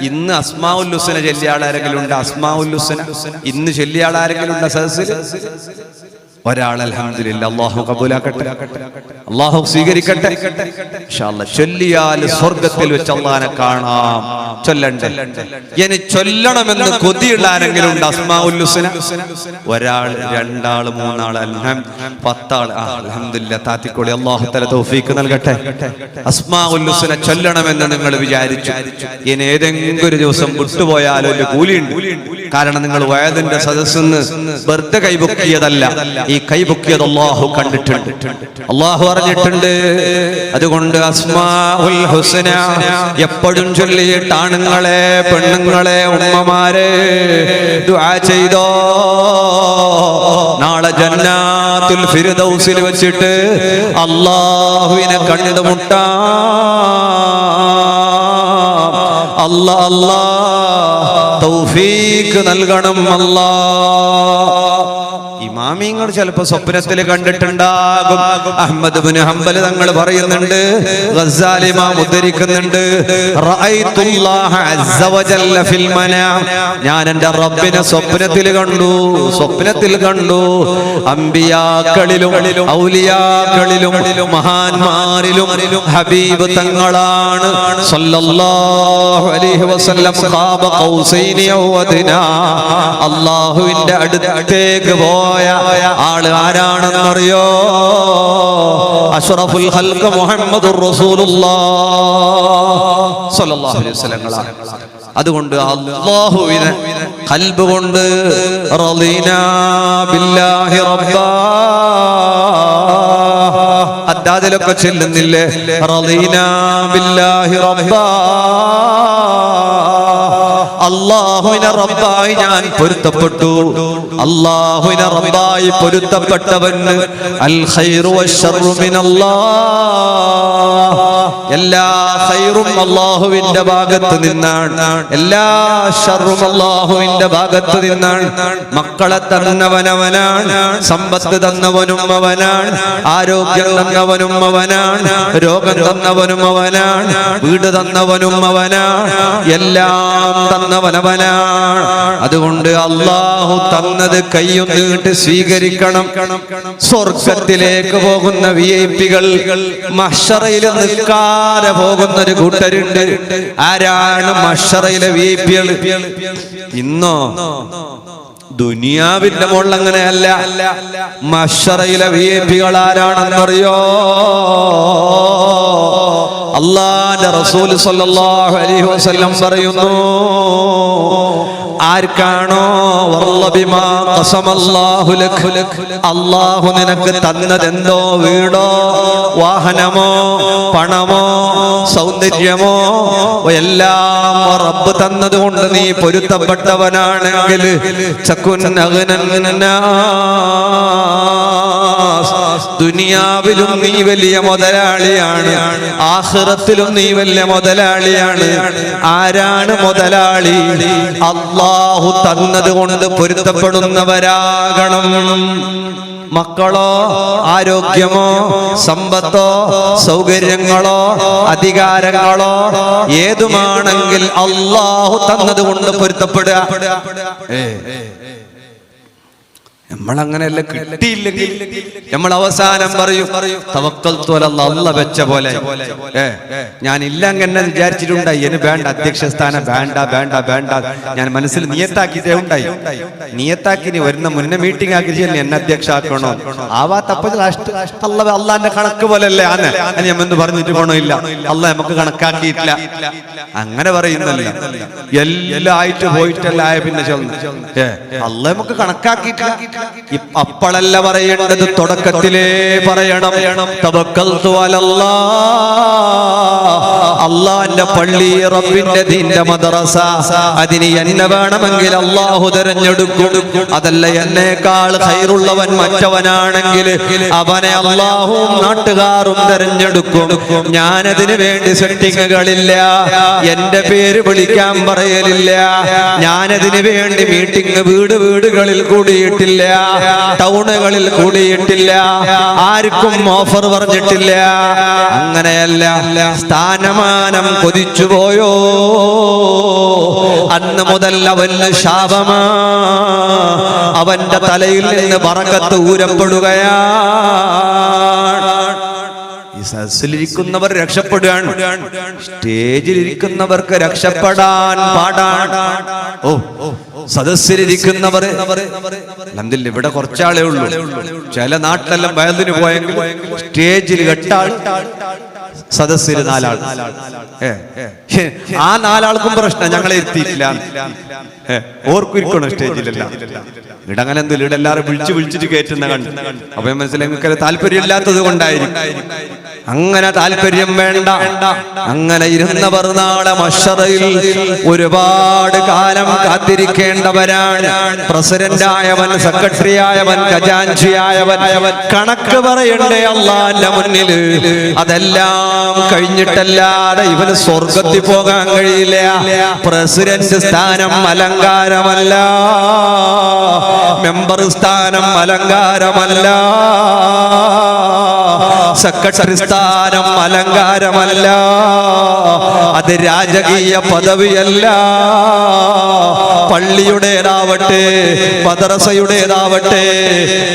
ഇന്ന് അസ്മാഉല്ലുസന ചെല്ലിയാളാരെങ്കിലും ഉണ്ട്? അസ്മാഉല്ലുസന ഇന്ന് ചെല്ലിയാളാരെങ്കിലും ഉണ്ട് സദസ്സിൽ ഒരാൾ അൽഹംദുലില്ലാ അള്ളാഹു കബൂലാക്കട്ടെ. അള്ളാഹു സ്വീകരിക്കട്ടെ. ചൊല്ലിയാൽ സ്വർഗത്തിൽ വെച്ച് അള്ളാനെ കാണാം. ചൊല്ലണ്ടേ? ഇനി ചൊല്ലണമെന്ന് കൊതിയുള്ള ആരെങ്കിലും ഉണ്ട് അസ്മാഉല്ലുസന ഒരാൾ രണ്ടാൾ മൂന്നാൾ അൽഹം പത്താൾ. അലഹമില്ല താത്തിക്കോളി. അള്ളാഹു തല തൗഫീക്ക് നൽകട്ടെ. അസ്മാഉല്ലുസന ചൊല്ലണമെന്ന് നിങ്ങൾ വിചാരിച്ചു. ഇനി ഏതെങ്കിലും ഒരു ദിവസം വിട്ടുപോയാലോ ഒരു കൂലിയുണ്ട്. കാരണം നിങ്ങൾ വയതിന്റെ സദസ്സെന്ന് വെറുതെ കൈപൊക്കിയതല്ല. ഈ കൈപൊക്കിയത് അള്ളാഹു കണ്ടിട്ടുണ്ട്. അള്ളാഹു അറിഞ്ഞിട്ടുണ്ട്. അതുകൊണ്ട് അസ്മാഉൽ ഹുസ്ന എപ്പോഴും ചൊല്ലിയിട്ട് ആണുങ്ങളെ പെണ്ണുങ്ങളെ ഉമ്മമാരെ ദുആ ചെയ്തോ. നാളെ ജന്നാത്തുൽ ഫിർദൗസിൽ വെച്ചിട്ട് അള്ളാഹുവിനെ കണ്ടുമുട്ടാം. അല്ലാ അല്ലാ തൗഫീഖ് നൽകണം അല്ലാ ഇമാമിങ്ങൾ ചിലപ്പോ സ്വപ്നത്തിൽ കണ്ടിട്ടുണ്ടാകും. അഹമ്മദ് ബിൻ ഹംബൽ തങ്ങൾ പറയുന്നുണ്ട് ഗസാലി ഇമാം ഉദ്ധരിക്കുന്നുണ്ട് റഅയ്തുല്ലാഹ അസ്സ വജല്ല ഞാൻ എന്റെ റബ്ബിനെ സ്വപ്നത്തിൽ കണ്ടു സ്വപ്നത്തിൽ കണ്ടു. അമ്പിയാക്കളിലും ഔലിയാക്കളിലും മഹാന്മാരിലും ഹബീബ് തങ്ങളാണ്. സല്ലല്ലാഹു അലൈഹി വസല്ലം ഖാബ ഖൗസൈനി ഔ അല്ലാഹുവിന്റെ അടുത്തേക്ക് പോയ ആൾ ആരാണെന്നറിയോ? അഷ്റഫുൽ ഹൽക്ക് മുഹമ്മദ് അതുകൊണ്ട് അള്ളാഹുവിനെ കൽബ് കൊണ്ട് ബില്ലാഹി അദ്ദാദിലൊക്കെ ചെല്ലുന്നില്ലേ? റളീനാ ബില്ലാഹി റബ്ബാ. അള്ളാഹുവിനെ റബ്ബായി ഞാൻ പൊരുത്തപ്പെട്ടു. അള്ളാഹുവിനെ റബ്ബായി പൊരുത്തപ്പെട്ടവന് അൽ ഖൈറു വശറു എല്ലാ ഖൈറും അള്ളാഹുവിന്റെ ഭാഗത്ത് നിന്നാണ്. എല്ലാ ഷറും അള്ളാഹുവിന്റെ ഭാഗത്ത് നിന്നാണ്. മക്കളെ തന്നവനവനാണ്. സമ്പത്ത് തന്നവനും അവനാണ്. ആരോഗ്യം തന്നവനും അവനാണ്. രോഗം തന്നവനും അവനാണ്. വീട് തന്നവനും അവനാണ്. എല്ലാം തന്നവനവനാണ് അതുകൊണ്ട് അള്ളാഹു തന്നത് കയ്യും നീട്ട് സ്വീകരിക്കണം. സ്വർഗത്തിലേക്ക് പോകുന്ന വി ഐ പികൾ മഷറയിൽ നിൽക്കാതെ പോകുന്ന ഒരു കൂട്ടരുണ്ട്. ആരാണ് മഷറയിലെ വി ഐ പികൾ ഇന്നോ? ദുനിയാവിന്റെ മുകളിൽ അങ്ങനെയല്ല മഷറയിലെ വി ഐ പികൾ ആരാണെന്നറിയോ? അള്ളാന്റെ റസൂൽ സല്ലല്ലാഹു അലൈഹി വസല്ലം പറയുന്നു ആർക്കാണോ അള്ളാഹു നിനക്ക് തന്നതെന്തോ വീടോ വാഹനമോ പണമോ സൗന്ദര്യമോ എല്ലാം റബ്ബ് തന്നതുകൊണ്ട് നീ പൊരുത്തപ്പെട്ടവനാണെങ്കിൽ ചക്കുൻ ദുനിയാവിലും നീ വലിയ മുതലാളിയാണ്. ആഹ്റത്തിലും നീ വലിയ മുതലാളിയാണ്. ആരാണ് മുതലാളി? അള്ളാഹു തന്നത് കൊണ്ട് പൊരുത്തപ്പെടുന്നവരാകണം. മക്കളോ ആരോഗ്യമോ സമ്പത്തോ സൗകര്യങ്ങളോ അധികാരങ്ങളോ ഏതുമാണെങ്കിൽ അള്ളാഹു തന്നത് കൊണ്ട് പൊരുത്തപ്പെടുക അങ്ങനെയല്ല കിട്ടിയില്ലെങ്കിൽ നമ്മൾ അവസാനം പറയും അല്ല വെച്ച പോലെ. ഞാൻ ഇല്ല അങ്ങനെ വിചാരിച്ചിട്ടുണ്ടായി. എന് വേണ്ട അധ്യക്ഷ സ്ഥാനം വേണ്ട വേണ്ട വേണ്ട. ഞാൻ മനസ്സിൽ നിയത്താക്കിയിട്ടേ ഉണ്ടായി. നിയത്താക്കി നീ വരുന്ന മുന്നേ മീറ്റിംഗ് ആക്കി എന്നെ അധ്യക്ഷ ആക്കണോ ആവാത്തപ്പോൾ അള്ളാന്റെ കണക്ക് പോലല്ലേ ആണ് ഞാൻ എന്ന് പറഞ്ഞിട്ട് പോണോ ഇല്ല അല്ല നമുക്ക് കണക്കാക്കിയിട്ടില്ല. അങ്ങനെ പറയുന്നല്ല. എല്ലാം ആയിട്ട് പോയിട്ടല്ല പിന്നെ ചെന്ന്. അല്ല നമുക്ക് കണക്കാക്കിയിട്ടില്ല. അപ്പോഴല്ല പറയേണ്ടത് തുടക്കത്തിലേ പറയണം. അള്ളാന്റെ പള്ളി റബ്ബിന്റെ ദീന്റെ മദ്രസ. അതിന് എന്നെ വേണമെങ്കിൽ അള്ളാഹു തെരഞ്ഞെടുക്കും. അതല്ല എന്നേക്കാൾ കയറുള്ളവൻ മറ്റവനാണെങ്കിൽ അവനെ അള്ളാഹും നാട്ടുകാരും തെരഞ്ഞെടുക്കും. ഞാനതിന് വേണ്ടി സെറ്റിങ്ങുകളില്ല. എന്റെ പേര് വിളിക്കാൻ പറയലില്ല. ഞാനതിന് വേണ്ടി മീറ്റിംഗ് വീട് വീടുകളിൽ കൂടിയിട്ടില്ല. ടൗണുകളിൽ കൂടിയിട്ടില്ല. ആർക്കും ഓഫർ പറഞ്ഞിട്ടില്ല. അങ്ങനെയല്ല സ്ഥാനമാനം കൊതിച്ചു പോയോ? അന്ന് മുതൽ അവന് ശാപമാ. അവന്റെ തലയിൽ നിന്ന് പറക്കത്ത് ഊരപ്പെടുകയാണ്. ഈ സദസ്സിലിരിക്കുന്നവർ രക്ഷപ്പെടുകയാണ്. സ്റ്റേജിലിരിക്കുന്നവർക്ക് രക്ഷപ്പെടാൻ പാടാണ്. ഓ സദസ്സിലിരിക്കുന്നവർ. എന്തില്ല ഇവിടെ കുറച്ചാളേ ഉള്ളൂ. ചില നാട്ടിലെല്ലാം വയലിന് പോയെങ്കിൽ സ്റ്റേജിൽ കെട്ടാൾ സദസ്സിൽ നാലാൾ. ആ നാലാൾക്കും പ്രശ്നം ഞങ്ങളെ എത്തിയിട്ടില്ല ഓർക്കുരിക്കണം സ്റ്റേജിലല്ല. ഇടങ്ങനെ എന്തില്ല ഇവിടെ എല്ലാവരും വിളിച്ചു വിളിച്ചിട്ട് കയറ്റുന്ന കണ്ടു. അപ്പൊ മനസ്സിലായി നിങ്ങൾക്ക് താല്പര്യം ഇല്ലാത്തത് കൊണ്ടായിരിക്കും. അങ്ങനെ താല്പര്യം വേണ്ട. അങ്ങനെ ഇരുന്നവർ നാളെ മഷറയിൽ ഒരുപാട് കാലം കാത്തിരിക്കേണ്ടവരാണ്. പ്രസിഡന്റായവൻ സെക്രട്ടറി ആയവൻ ഖജാൻജി ആയവൻ കണക്ക് പറയണ്ടേ അള്ളാന്റെ മുന്നിൽ അതെല്ലാം കഴിഞ്ഞിട്ടല്ലാതെ ഇവന് സ്വർഗത്തിൽ പോകാൻ കഴിയില്ല. പ്രസിഡന്റ് സ്ഥാനം അലങ്കാരമല്ല. മെമ്പർ സ്ഥാനം അലങ്കാരമല്ല. സെക്രട്ടറി സ്ഥാനം അലങ്കാരമല്ല അത് രാജകീയ പദവിയല്ല. പള്ളിയുടേതാവട്ടെ മദ്രസയുടേതാവട്ടെ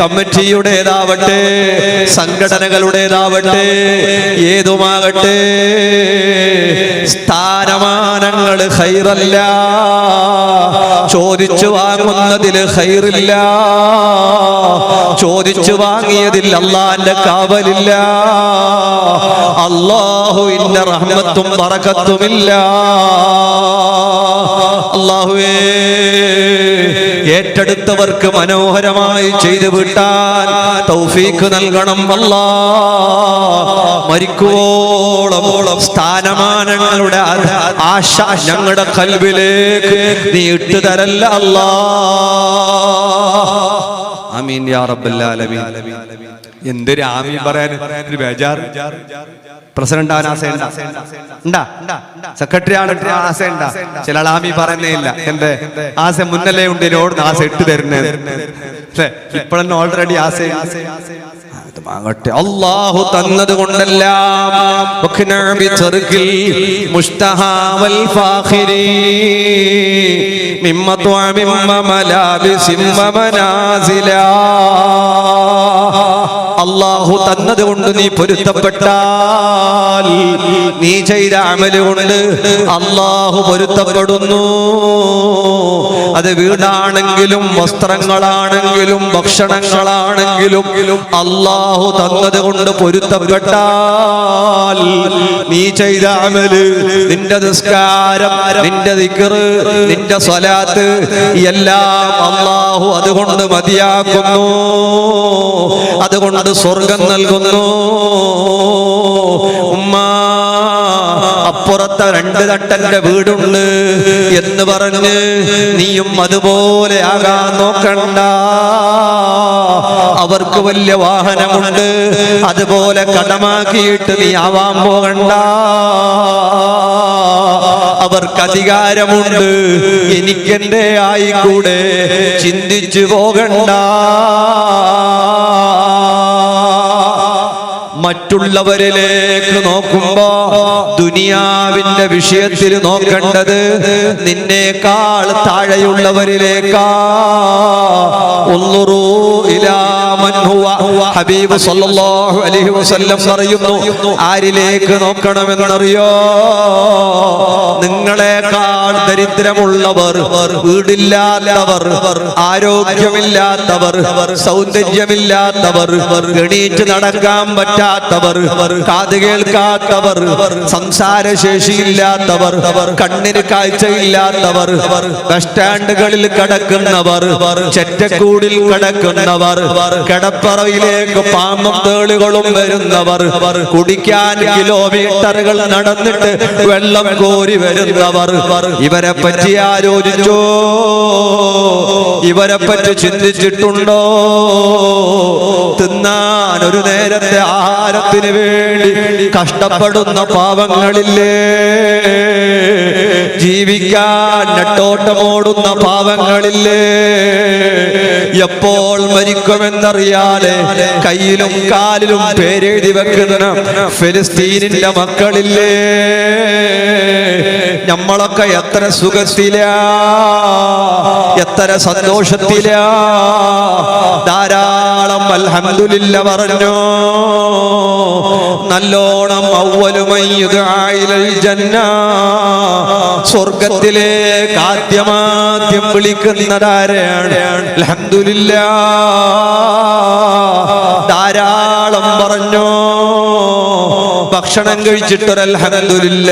കമ്മിറ്റിയുടേതാവട്ടെ സംഘടനകളുടേതാവട്ടെ ഏതുമാകട്ടെ സ്ഥാനമാനങ്ങൾ ഹൈറല്ല. ചോദിച്ചു വാങ്ങുന്നതിൽ ഹൈറില്ല. ചോദിച്ചു വാങ്ങിയതിൽ അള്ളാന്റെ കാവലില്ല. അള്ളാഹുവിന്റെ റഹ്മത്തും പറക്കത്തുമില്ല അള്ളാഹുവേ ഏറ്റെടുത്തവർക്ക് മനോഹരമായി ചെയ്തു വിട്ടാൻ തൗഫീക്ക് നൽകണം അല്ലാ മരിക്കുവോളമോളം സ്ഥാനമാനങ്ങളുടെ ആശ ഞങ്ങളുടെ കൽവിലേക്ക് നീ ഇട്ടു തരല്ല അല്ലാ. അമീൻ യാ റബ്ബൽ ആലമീൻ. എന്തൊരു ആമീൻ പറയാൻ? ഒരു പ്രസിഡന്റ് ആവാൻ ഉണ്ടാ? സെക്രട്ടറി ആണ് ആശയണ്ട ചില ആമി പറയുന്നേ ഇല്ല എന്റെ ആശ മുന്നല്ലേ ഉണ്ട് ഓടുന്ന ആശ ഇട്ട് തരുന്നേ. അല്ലേ? ഓൾറെഡി ആശ ആകട്ടെ. അള്ളാഹു തന്നത് കൊണ്ടെല്ലാം ഫാഖിരി മിമ്മ വമനാസിലാ അള്ളാഹു തന്നത് കൊണ്ട് നീ പൊരുത്തപ്പെട്ടാൽ നീ ചെയ്ത അമൽ കൊണ്ട് അള്ളാഹു പൊരുത്തപ്പെടുന്നു. അത് വീടാണെങ്കിലും വസ്ത്രങ്ങളാണെങ്കിലും ഭക്ഷണങ്ങളാണെങ്കിലും അള്ളാഹു തന്നത് കൊണ്ട് പൊരുത്തപ്പെട്ടാൽ നീ ചെയ്ത അമൽ നിന്റെ നിസ്കാരം നിന്റെ ദിക്റ് നിന്റെ സ്വലാത്ത് എല്ലാം അള്ളാഹു അതുകൊണ്ട് മതിയാക്കുന്നു. അതുകൊണ്ട് സ്വർഗം നൽകുന്നു. ഉമ്മ അപ്പുറത്തെ രണ്ട് തട്ടന്റെ വീടുണ്ട് എന്ന് പറഞ്ഞ് നീയും അതുപോലെ ആകാൻ നോക്കണ്ട. അവർക്ക് വലിയ വാഹനമുണ്ട്. അതുപോലെ കടമാക്കിയിട്ട് നീ ആവാൻ പോകണ്ട. അവർക്ക് അധികാരമുണ്ട്. എനിക്കെന്റെ ആയിക്കൂടെ? ചിന്തിച്ചു പോകണ്ട. മറ്റുള്ളവരിലേക്ക് നോക്കുമ്പോ ദുനിയാവിന്റെ വിഷയത്തിൽ നോക്കേണ്ടത് നിന്നേക്കാൾ താഴെയുള്ളവരിലേക്കാ. ഒന്നുറൂ ഇലാ ഹബീബ് സല്ലല്ലാഹു അലൈഹി വസല്ലം പറയുന്നു ആരിലേക്ക് നോക്കണമെന്നറിയോ? നിങ്ങളെക്കാൾ ദരിദ്രമുള്ളവർ വീടില്ലാത്തവർ ആരോഗ്യമില്ലാത്തവർ സൗന്ദര്യമില്ലാത്തവർ എണീറ്റ് നടക്കാൻ പറ്റാത്തവർ കാത് കേൾക്കാത്തവർ സംസാരശേഷിയില്ലാത്തവർ കണ്ണിന് കാഴ്ചയില്ലാത്തവർ ബസ് സ്റ്റാൻഡുകളിൽ കിടക്കുന്നവർ ചെറ്റക്കൂടിൽ കിടക്കുന്നവർ കിടപ്പറയിലേക്ക് പാമ്പും തേളുകളും വരുന്നവർ കുടിക്കാൻ കിലോമീറ്ററുകൾ നടന്നിട്ട് വെള്ളം കോരി വരുന്നവർ ഇവരെ പറ്റി ആലോചിച്ചോ? ഇവരെ പറ്റി ചിന്തിച്ചിട്ടുണ്ടോ? തിന്നാൻ ഒരു നേരത്തെ ആഹാരം ആഹാരത്തിന് വേണ്ടി കഷ്ടപ്പെടുന്ന പാവങ്ങളില്ലേ? ജീവിക്കാൻ നെട്ടോട്ടമോടുന്ന പാവങ്ങളില്ലേ? എപ്പോൾ മരിക്കുമെന്നറിയാതെ കയ്യിലും കാലിലും പേരെഴുതി വെക്കുന്ന ഫിലിസ്തീനിന്റെ മക്കളില്ലേ? നമ്മളൊക്കെ എത്ര സുഖത്തില? എത്ര സന്തോഷത്തില? ധാരാളം അൽഹംദുലില്ല പറഞ്ഞു. നല്ലോണം ഔവലുമയ്യുദായിലൽ ജന്ന. സ്വർഗത്തിലേക്ക് ആദ്യമാദ്യം വിളിക്കുന്നതാരാണ്? അൽഹംദുലില്ല. ധാരാളം പറഞ്ഞു. ഭക്ഷണം കഴിച്ചിട്ടൊരൽഹംദുലില്ല.